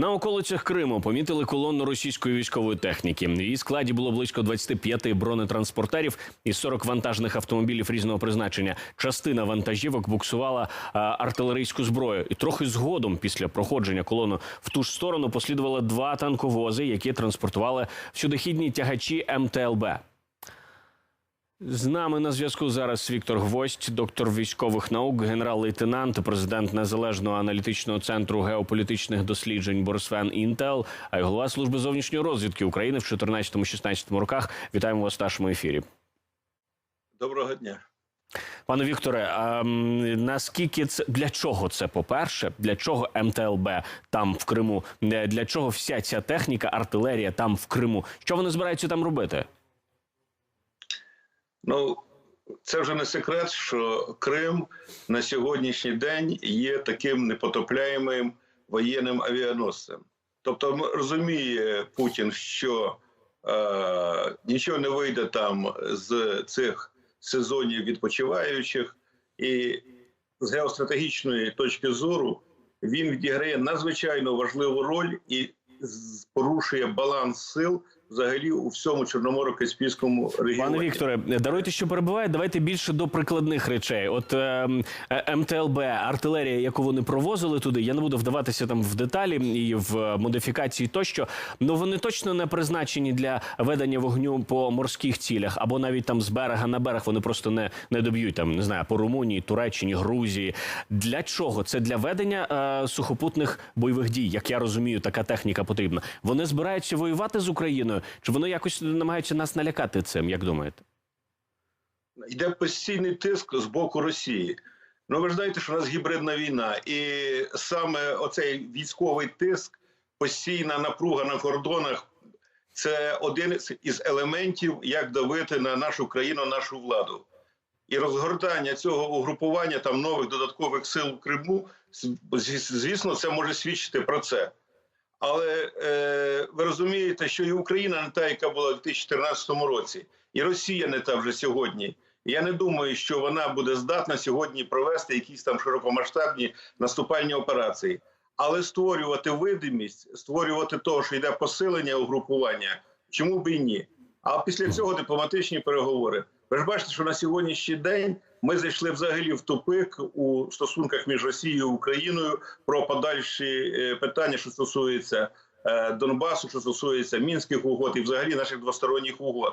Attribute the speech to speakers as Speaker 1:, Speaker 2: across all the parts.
Speaker 1: На околицях Криму помітили колонну російської військової техніки. В її складі було близько 25 бронетранспортерів і 40 вантажних автомобілів різного призначення. Частина вантажівок буксувала а, артилерійську зброю. І трохи згодом, після проходження колони в ту ж сторону, послідували два танковози, які транспортували всюдохідні тягачі МТЛБ. З нами на зв'язку зараз Віктор Гвоздь, доктор військових наук, генерал-лейтенант, президент незалежного аналітичного центру геополітичних досліджень Борисфен Інтел, а й голова служби зовнішньої розвідки України в 14-16 роках. Вітаємо вас в нашому ефірі.
Speaker 2: Доброго дня.
Speaker 1: Пане Вікторе, а наскільки це для чого це по-перше? Для чого МТЛБ там в Криму? Для чого вся ця техніка, артилерія там в Криму? Що вони збираються там робити?
Speaker 2: Ну це вже не секрет, що Крим на сьогоднішній день є таким непотопляємим воєнним авіаносцем. Тобто, розуміє Путін, що е, нічого не вийде там з цих сезонів відпочиваючих, і з геостратегічної точки зору він відіграє надзвичайно важливу роль і порушує баланс сил взагалі у всьому Чорноморо-Каспійському регіоні.
Speaker 1: Пане Вікторе, даруйте, що перебуває. Давайте більше до прикладних речей. От е, е, МТЛБ, артилерія, яку вони провозили туди. Я не буду вдаватися там в деталі і в модифікації тощо. Ну вони точно не призначені для ведення вогню по морських цілях, або навіть там з берега на берег. Вони просто не, не доб'ють там, не знаю, по Румунії, Туреччині, Грузії. Для чого? Це для ведення е, сухопутних бойових дій. Як я розумію, така техніка потрібна. Вони збираються воювати з Україною, чи вони якось намагаються нас налякати цим? Як думаєте?
Speaker 2: йде постійний тиск з боку Росії. Ну ви ж знаєте, що у нас гібридна війна, і саме оцей військовий тиск, постійна напруга на кордонах це один із елементів, як давити на нашу країну, нашу владу. І розгортання цього угрупування там нових додаткових сил в Криму, звісно, це може свідчити про це. Але е, ви розумієте, що і Україна не та, яка була в 2014 році, і Росія не та вже сьогодні. Я не думаю, що вона буде здатна сьогодні провести якісь там широкомасштабні наступальні операції. Але створювати видимість, створювати того, що йде посилення угрупування, чому б і ні? А після цього дипломатичні переговори. Ви ж бачите, що на сьогоднішній день ми зайшли взагалі в тупик у стосунках між Росією і Україною про подальші е, питання, що стосується е, Донбасу, що стосується мінських угод і взагалі наших двосторонніх угод.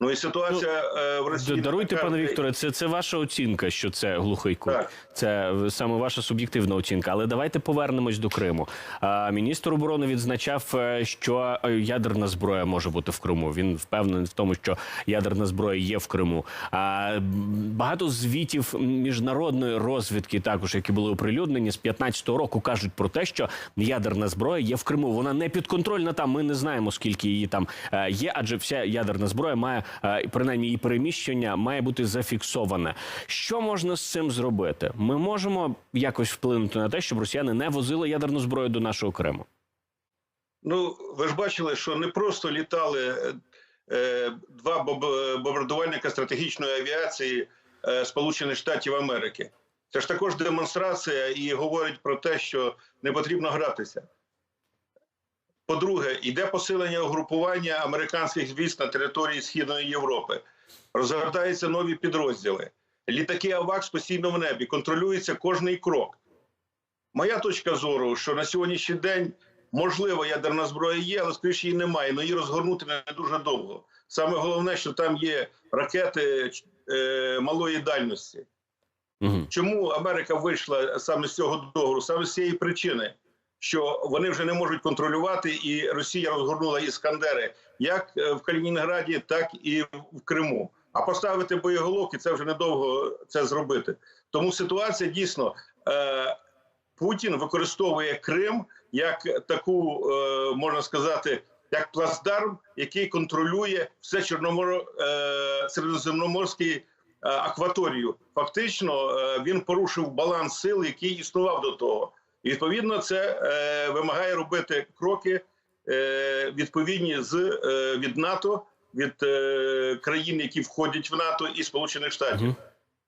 Speaker 2: Ну і ситуація е, в Росії
Speaker 1: Даруйте,
Speaker 2: така,
Speaker 1: пане Вікторе, це, це ваша оцінка, що це глухий кут.
Speaker 2: Так.
Speaker 1: Це саме ваша суб'єктивна оцінка. Але давайте повернемось до Криму. А, міністр оборони відзначав, е, що е, ядерна зброя може бути в Криму. Він впевнений в тому, що ядерна зброя є в Криму. А багато звітів міжнародної розвідки, також які були оприлюднені з 15-го року, кажуть про те, що ядерна зброя є в Криму. Вона не підконтрольна там. Ми не знаємо, скільки її там є, адже вся ядерна зброя має принаймні її переміщення має бути зафіксоване. Що можна з цим зробити? Ми можемо якось вплинути на те, щоб росіяни не возили ядерну зброю до нашого Криму.
Speaker 2: Ну, ви ж бачили, що не просто літали е, е, два бомбардувальника стратегічної авіації е, Сполучених Штатів Америки. Це ж також демонстрація і говорить про те, що не потрібно гратися. По-друге, йде посилення угрупування американських військ на території Східної Європи. Розгортаються нові підрозділи. Літаки АВАКС постійно в небі, контролюється кожний крок. Моя точка зору, що на сьогоднішній день можливо ядерна зброя є, але скоріше її немає. але її розгорнути не дуже довго. Саме головне, що там є ракети е, малої дальності.
Speaker 1: Угу.
Speaker 2: Чому Америка вийшла саме з цього договору? Саме з цієї причини, що вони вже не можуть контролювати, і Росія розгорнула іскандери як е, в Калінінграді, так і в Криму. А поставити боєголовки це вже недовго це зробити. Тому ситуація дійсно е, Путін використовує Крим як таку, е, можна сказати, як плацдарм, який контролює все Чорноморо е, середземноморський е, акваторію. Фактично, е, він порушив баланс сил, який існував до того. І відповідно це е, вимагає робити кроки е, відповідні з е, від НАТО, від е, країн, які входять в НАТО, і Сполучених Штатів,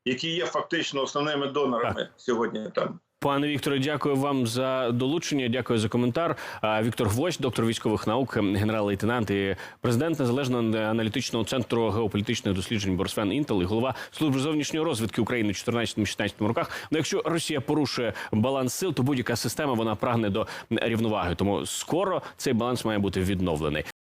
Speaker 2: які є фактично основними донорами сьогодні там.
Speaker 1: Пане Вікторе, дякую вам за долучення. Дякую за коментар. Віктор Гвоздь, доктор військових наук, генерал-лейтенант і президент незалежного аналітичного центру геополітичних досліджень Борсфен Інтел і голова служби зовнішньої розвідки України у 14-16 роках. Ну, якщо Росія порушує баланс сил, то будь-яка система вона прагне до рівноваги. Тому скоро цей баланс має бути відновлений.